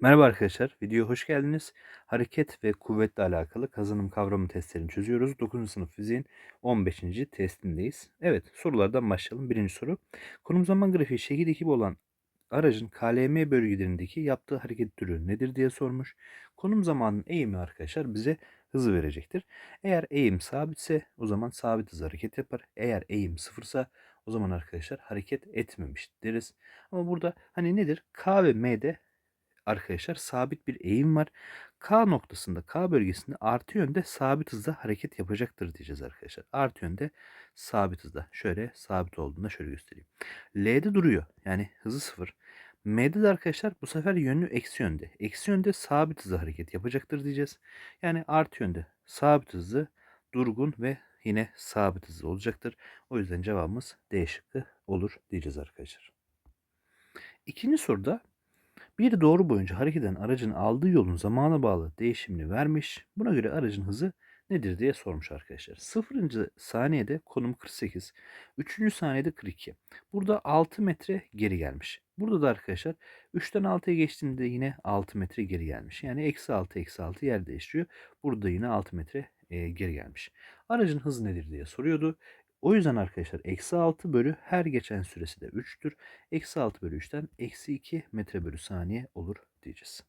Merhaba arkadaşlar, videoya hoş geldiniz. Hareket ve kuvvetle alakalı kazanım kavramı testlerini çözüyoruz. 9. sınıf fiziğin 15. testindeyiz. Evet, sorulardan başlayalım. Birinci soru. Konum zaman grafiği şekil ekibi olan aracın KLM bölgelerindeki yaptığı hareket türü nedir diye sormuş. Konum zamanının eğimi arkadaşlar bize hızı verecektir. Eğer eğim sabitse o zaman sabit hız hareket yapar. Eğer eğim sıfırsa o zaman arkadaşlar hareket etmemiş deriz. Ama burada hani nedir? K ve M'de arkadaşlar sabit bir eğim var. K noktasında K bölgesinde artı yönde sabit hızda hareket yapacaktır diyeceğiz arkadaşlar. Artı yönde sabit hızda. Şöyle sabit olduğunda şöyle göstereyim. L'de duruyor. Yani hızı sıfır. M'de de arkadaşlar bu sefer yönlü eksi yönde. Eksi yönde sabit hızda hareket yapacaktır diyeceğiz. Yani artı yönde sabit hızlı, durgun ve yine sabit hızlı olacaktır. O yüzden cevabımız D şıkkı olur diyeceğiz arkadaşlar. İkinci soruda bir doğru boyunca hareket eden aracın aldığı yolun zamana bağlı değişimini vermiş. Buna göre aracın hızı nedir diye sormuş arkadaşlar. 0. saniyede konum 48. 3. saniyede 42. Burada 6 metre geri gelmiş. Burada da arkadaşlar 3'ten 6'ya geçtiğinde yine 6 metre geri gelmiş. Yani eksi 6 eksi 6 yer değiştiriyor. Burada yine 6 metre e, geri gelmiş. Aracın hızı nedir diye soruyordu. O yüzden arkadaşlar eksi 6 bölü her geçen süresi de 3'tür. Eksi 6 bölü 3'ten eksi 2 metre bölü saniye olur diyeceğiz.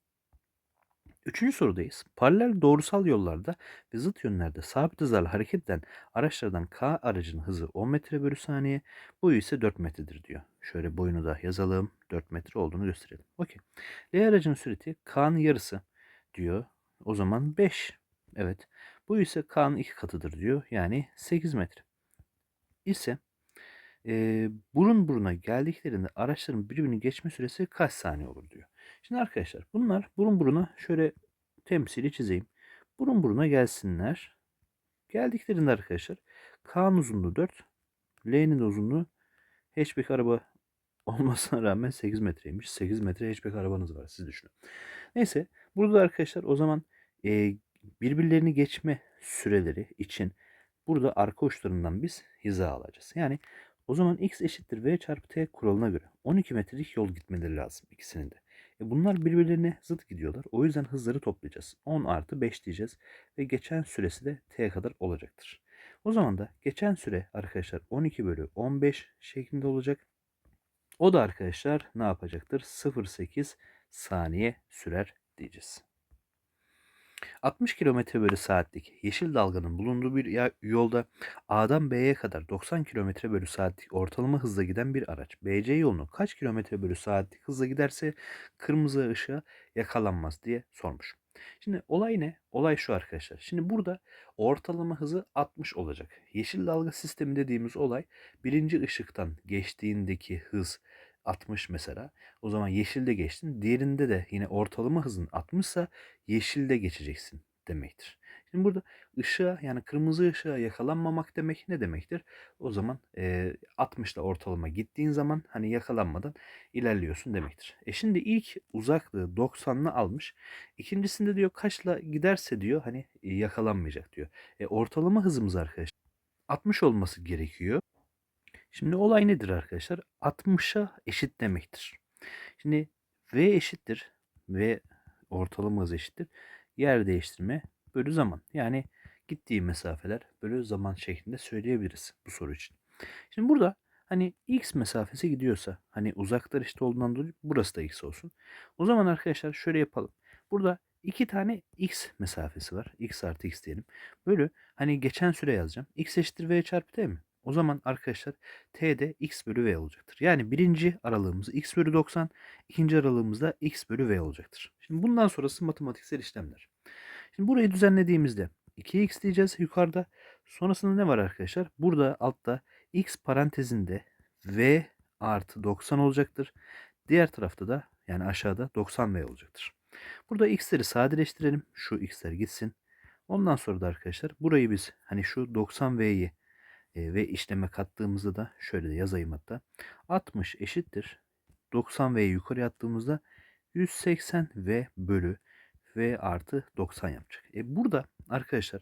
Üçüncü sorudayız. Paralel doğrusal yollarda ve zıt yönlerde sabit hızlarla hareket eden araçlardan K aracının hızı 10 metre bölü saniye, boyu ise 4 metredir diyor. Şöyle boyunu da yazalım. 4 metre olduğunu gösterelim. Okey. L aracının süreti K'nın yarısı diyor. O zaman 5. Evet. Bu ise K'nın iki katıdır diyor. Yani 8 metre ise e, burun buruna geldiklerinde araçların birbirini geçme süresi kaç saniye olur diyor. Şimdi arkadaşlar bunlar burun buruna şöyle temsili çizeyim. Burun buruna gelsinler. Geldiklerinde arkadaşlar K'nın uzunluğu 4, L'nin uzunluğu hatchback araba olmasına rağmen 8 metreymiş. 8 metre hatchback arabanız var siz düşünün. Neyse burada arkadaşlar o zaman e, birbirlerini geçme süreleri için burada arka uçlarından biz hiza alacağız. Yani o zaman x eşittir v çarpı t kuralına göre 12 metrelik yol gitmeleri lazım ikisinin de. E bunlar birbirlerine zıt gidiyorlar. O yüzden hızları toplayacağız. 10 artı 5 diyeceğiz. Ve geçen süresi de t kadar olacaktır. O zaman da geçen süre arkadaşlar 12 bölü 15 şeklinde olacak. O da arkadaşlar ne yapacaktır? 0.8 saniye sürer diyeceğiz. 60 km bölü saatlik yeşil dalganın bulunduğu bir yolda A'dan B'ye kadar 90 km bölü saatlik ortalama hızla giden bir araç BC yolunu kaç kilometre bölü saatlik hızla giderse kırmızı ışığa yakalanmaz diye sormuş. Şimdi olay ne? Olay şu arkadaşlar. Şimdi burada ortalama hızı 60 olacak. Yeşil dalga sistemi dediğimiz olay birinci ışıktan geçtiğindeki hız 60 mesela. O zaman yeşilde geçtin. Diğerinde de yine ortalama hızın 60 ise yeşilde geçeceksin demektir. Şimdi burada ışığa yani kırmızı ışığa yakalanmamak demek ne demektir? O zaman e, 60 ile ortalama gittiğin zaman hani yakalanmadan ilerliyorsun demektir. E şimdi ilk uzaklığı 90'lı almış. İkincisinde diyor kaçla giderse diyor hani yakalanmayacak diyor. E, ortalama hızımız arkadaşlar 60 olması gerekiyor. Şimdi olay nedir arkadaşlar? 60'a eşit demektir. Şimdi V eşittir. V ortalama hız eşittir. Yer değiştirme bölü zaman. Yani gittiği mesafeler bölü zaman şeklinde söyleyebiliriz bu soru için. Şimdi burada hani x mesafesi gidiyorsa hani uzaklar işte olduğundan dolayı burası da x olsun. O zaman arkadaşlar şöyle yapalım. Burada iki tane x mesafesi var. x artı x diyelim. Bölü hani geçen süre yazacağım. x eşittir v çarpı t mi? O zaman arkadaşlar t de x bölü v olacaktır. Yani birinci aralığımız x bölü 90, ikinci aralığımızda x bölü v olacaktır. Şimdi bundan sonrası matematiksel işlemler. Şimdi burayı düzenlediğimizde 2x diyeceğiz yukarıda. Sonrasında ne var arkadaşlar? Burada altta x parantezinde v artı 90 olacaktır. Diğer tarafta da yani aşağıda 90v olacaktır. Burada x'leri sadeleştirelim. Şu x'ler gitsin. Ondan sonra da arkadaşlar burayı biz hani şu 90v'yi e, ve işleme kattığımızda da şöyle de yazayım hatta. 60 eşittir. 90 V'yi yukarı attığımızda 180 V bölü V artı 90 yapacak. E burada arkadaşlar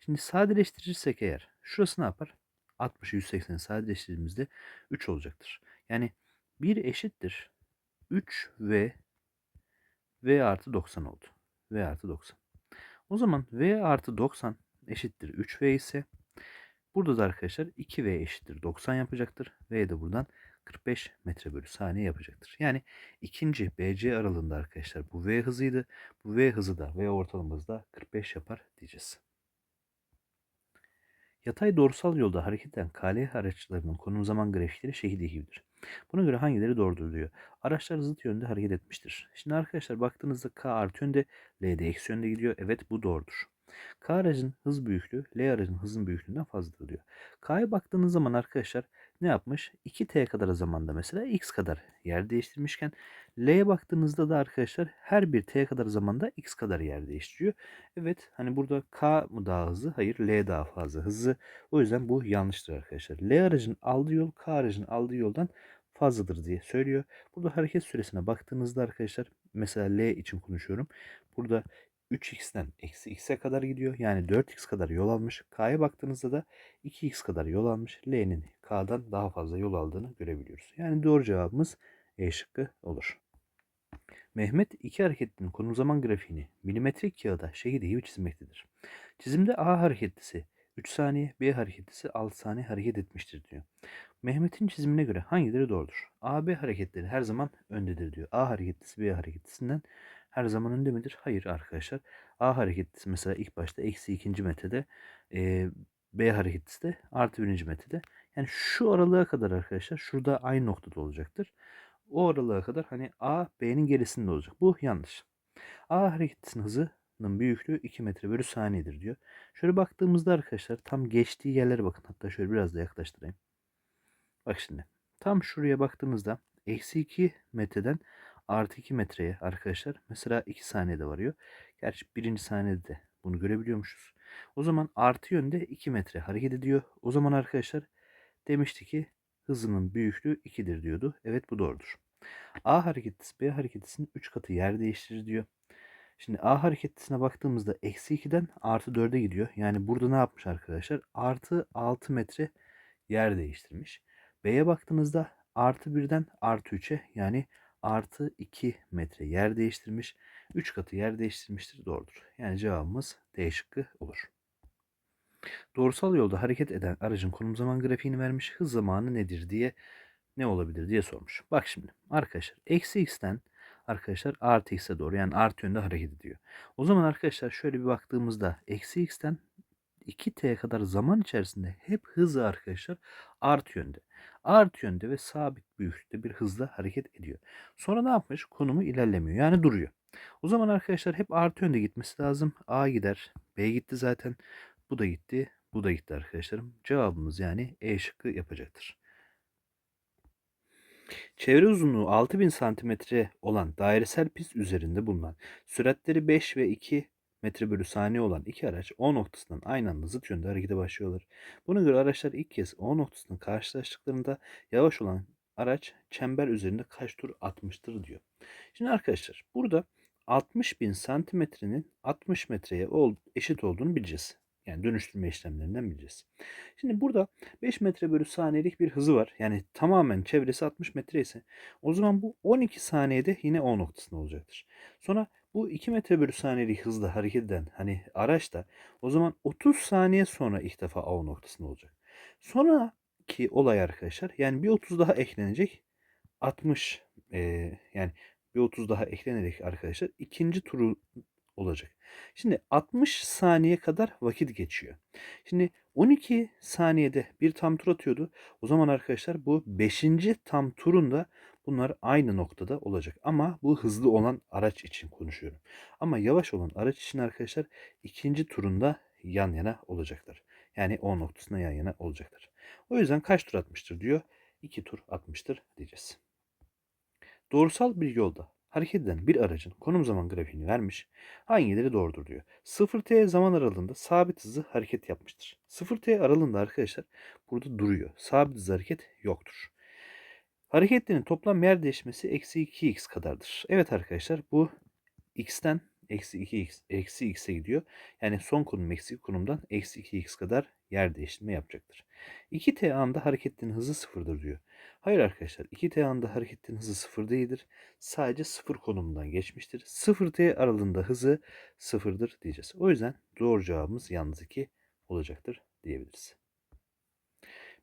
şimdi sadeleştirirsek eğer şurası ne yapar? 60'ı 180'i sadeleştirdiğimizde 3 olacaktır. Yani 1 eşittir 3 V V artı 90 oldu. V artı 90. O zaman V artı 90 eşittir 3V ise burada da arkadaşlar 2V eşittir 90 yapacaktır. V de buradan 45 metre bölü saniye yapacaktır. Yani ikinci BC aralığında arkadaşlar bu V hızıydı. Bu V hızı da V ortalaması da 45 yapar diyeceğiz. Yatay doğrusal yolda hareket eden KL araçlarının konum zaman grafikleri şekilde gibidir. Buna göre hangileri doğrudur diyor. Araçlar zıt yönde hareket etmiştir. Şimdi arkadaşlar baktığınızda K artı yönde, L de eksi yönde gidiyor. Evet bu doğrudur. K aracın hız büyüklüğü L aracın hızın büyüklüğünden fazladır diyor. K'ya baktığınız zaman arkadaşlar ne yapmış? 2t kadar zamanda mesela x kadar yer değiştirmişken L'ye baktığınızda da arkadaşlar her bir t kadar zamanda x kadar yer değiştiriyor. Evet hani burada k mı daha hızlı? Hayır L daha fazla hızlı. O yüzden bu yanlıştır arkadaşlar. L aracın aldığı yol K aracın aldığı yoldan fazladır diye söylüyor. Burada hareket süresine baktığınızda arkadaşlar mesela L için konuşuyorum. Burada 3x'ten eksi x'e kadar gidiyor. Yani 4x kadar yol almış. K'ya baktığınızda da 2x kadar yol almış. L'nin K'dan daha fazla yol aldığını görebiliyoruz. Yani doğru cevabımız E şıkkı olur. Mehmet iki hareketinin konum zaman grafiğini milimetrik kağıda şekilde gibi çizmektedir. Çizimde A hareketlisi 3 saniye, B hareketlisi 6 saniye hareket etmiştir diyor. Mehmet'in çizimine göre hangileri doğrudur? A, B hareketleri her zaman öndedir diyor. A hareketlisi B hareketlisinden her zaman önde midir? Hayır arkadaşlar. A hareketlisi mesela ilk başta eksi ikinci metrede e, B hareketlisi de artı birinci metrede. Yani şu aralığa kadar arkadaşlar şurada aynı noktada olacaktır. O aralığa kadar hani A B'nin gerisinde olacak. Bu yanlış. A hareketlisinin hızının büyüklüğü 2 metre bölü saniyedir diyor. Şöyle baktığımızda arkadaşlar tam geçtiği yerlere bakın. Hatta şöyle biraz da yaklaştırayım. Bak şimdi. Tam şuraya baktığımızda eksi 2 metreden artı 2 metreye arkadaşlar mesela 2 saniyede varıyor. Gerçi birinci saniyede de bunu görebiliyormuşuz. O zaman artı yönde 2 metre hareket ediyor. O zaman arkadaşlar demişti ki hızının büyüklüğü 2'dir diyordu. Evet bu doğrudur. A hareketlisi B hareketlisinin 3 katı yer değiştirir diyor. Şimdi A hareketlisine baktığımızda eksi 2'den artı 4'e gidiyor. Yani burada ne yapmış arkadaşlar? Artı 6 metre yer değiştirmiş. B'ye baktığınızda artı 1'den artı 3'e yani artı 2 metre yer değiştirmiş. 3 katı yer değiştirmiştir. Doğrudur. Yani cevabımız D şıkkı olur. Doğrusal yolda hareket eden aracın konum zaman grafiğini vermiş. Hız zamanı nedir diye ne olabilir diye sormuş. Bak şimdi arkadaşlar eksi x'ten arkadaşlar artı x'e doğru yani artı yönde hareket ediyor. O zaman arkadaşlar şöyle bir baktığımızda eksi x'ten 2t kadar zaman içerisinde hep hızı arkadaşlar artı yönde. Artı yönde ve sabit büyüklükte bir hızla hareket ediyor. Sonra ne yapmış? Konumu ilerlemiyor. Yani duruyor. O zaman arkadaşlar hep artı yönde gitmesi lazım. A gider. B gitti zaten. Bu da gitti. Bu da gitti arkadaşlarım. Cevabımız yani E şıkkı yapacaktır. Çevre uzunluğu 6000 cm olan dairesel pist üzerinde bulunan süratleri 5 ve 2 metre bölü saniye olan iki araç O noktasından aynı anda zıt yönde harekete başlıyorlar. Buna göre araçlar ilk kez O noktasının karşılaştıklarında yavaş olan araç çember üzerinde kaç tur atmıştır diyor. Şimdi arkadaşlar burada 60 bin santimetrenin 60 metreye eşit olduğunu bileceğiz. Yani dönüştürme işlemlerinden bileceğiz. Şimdi burada 5 metre bölü saniyelik bir hızı var. Yani tamamen çevresi 60 metre ise o zaman bu 12 saniyede yine O noktasında olacaktır. Sonra bu 2 metre bölü saniyelik hızla hareket eden hani araç da o zaman 30 saniye sonra ilk defa O noktasında olacak. Sonraki olay arkadaşlar yani bir 30 daha eklenecek 60 e, yani bir 30 daha eklenerek arkadaşlar ikinci turu olacak. Şimdi 60 saniye kadar vakit geçiyor. Şimdi 12 saniyede bir tam tur atıyordu. O zaman arkadaşlar bu 5. tam turunda bunlar aynı noktada olacak. Ama bu hızlı olan araç için konuşuyorum. Ama yavaş olan araç için arkadaşlar ikinci turunda yan yana olacaklar. Yani o noktasına yan yana olacaklar. O yüzden kaç tur atmıştır diyor. 2 tur atmıştır diyeceğiz. Doğrusal bir yolda hareket eden bir aracın konum zaman grafiğini vermiş. Hangileri doğrudur diyor. 0t zaman aralığında sabit hızlı hareket yapmıştır. 0t aralığında arkadaşlar burada duruyor. Sabit hızlı hareket yoktur. Hareketlerin toplam yer değişmesi eksi 2x kadardır. Evet arkadaşlar bu x'ten eksi 2x eksi x'e gidiyor. Yani son konum eksi konumdan eksi 2x kadar yer değiştirme yapacaktır. 2t anda hareketlerin hızı sıfırdır diyor. Hayır arkadaşlar 2t anda hareketin hızı sıfır değildir. Sadece sıfır konumundan geçmiştir. 0t aralığında hızı sıfırdır diyeceğiz. O yüzden doğru cevabımız yalnız 2 olacaktır diyebiliriz.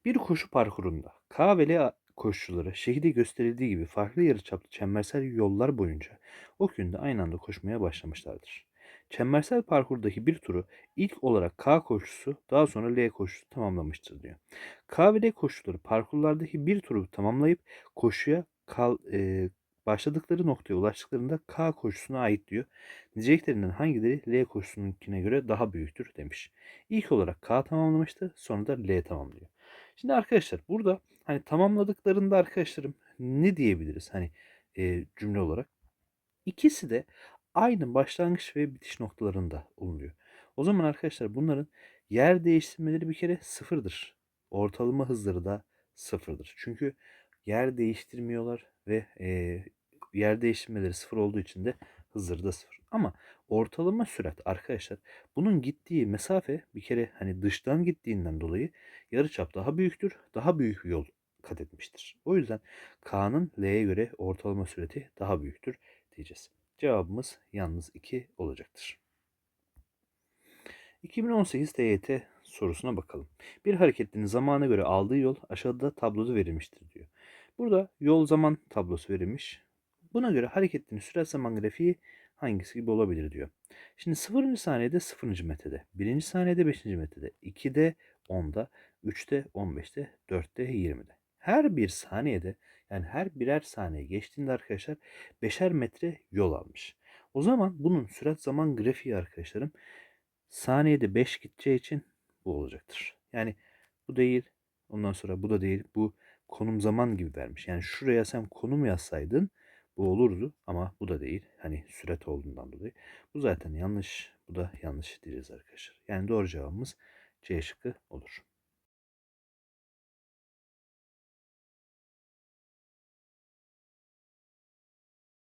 Bir koşu parkurunda K ve L koşucuları şehirde gösterildiği gibi farklı yarıçaplı çembersel yollar boyunca o günde aynı anda koşmaya başlamışlardır. Çembersel parkurdaki bir turu ilk olarak K koşusu daha sonra L koşusu tamamlamıştır diyor. K ve L koşucuları parkurlardaki bir turu tamamlayıp koşuya kal, e, başladıkları noktaya ulaştıklarında K koşusuna ait diyor. Niceliklerinden hangileri L koşusununkine göre daha büyüktür demiş. İlk olarak K tamamlamıştı sonra da L tamamlıyor. Şimdi arkadaşlar burada hani tamamladıklarında arkadaşlarım ne diyebiliriz hani e, cümle olarak? İkisi de aynı başlangıç ve bitiş noktalarında bulunuyor. O zaman arkadaşlar bunların yer değiştirmeleri bir kere sıfırdır. Ortalama hızları da sıfırdır. Çünkü yer değiştirmiyorlar ve e, yer değiştirmeleri sıfır olduğu için de hızları da sıfır. Ama ortalama sürat arkadaşlar bunun gittiği mesafe bir kere hani dıştan gittiğinden dolayı yarıçap daha büyüktür. Daha büyük bir yol kat etmiştir. O yüzden K'nın L'ye göre ortalama sürati daha büyüktür diyeceğiz. Cevabımız yalnız 2 olacaktır. 2018 TYT sorusuna bakalım. Bir hareketlinin zamana göre aldığı yol aşağıda tabloda verilmiştir diyor. Burada yol zaman tablosu verilmiş. Buna göre hareketlinin sürat zaman grafiği hangisi gibi olabilir diyor. Şimdi 0. saniyede 0. metrede, 1. saniyede 5. metrede, 2'de 10'da, 3'te 15'te, 4'te 20'de. Her bir saniyede yani her birer saniye geçtiğinde arkadaşlar 5'er metre yol almış. O zaman bunun sürat zaman grafiği arkadaşlarım saniyede 5 gideceği için bu olacaktır. Yani bu değil ondan sonra bu da değil bu konum zaman gibi vermiş. Yani şuraya sen konum yazsaydın bu olurdu ama bu da değil. Hani süret olduğundan dolayı. Bu zaten yanlış. Bu da yanlış diyeceğiz arkadaşlar. Yani doğru cevabımız C şıkkı olur.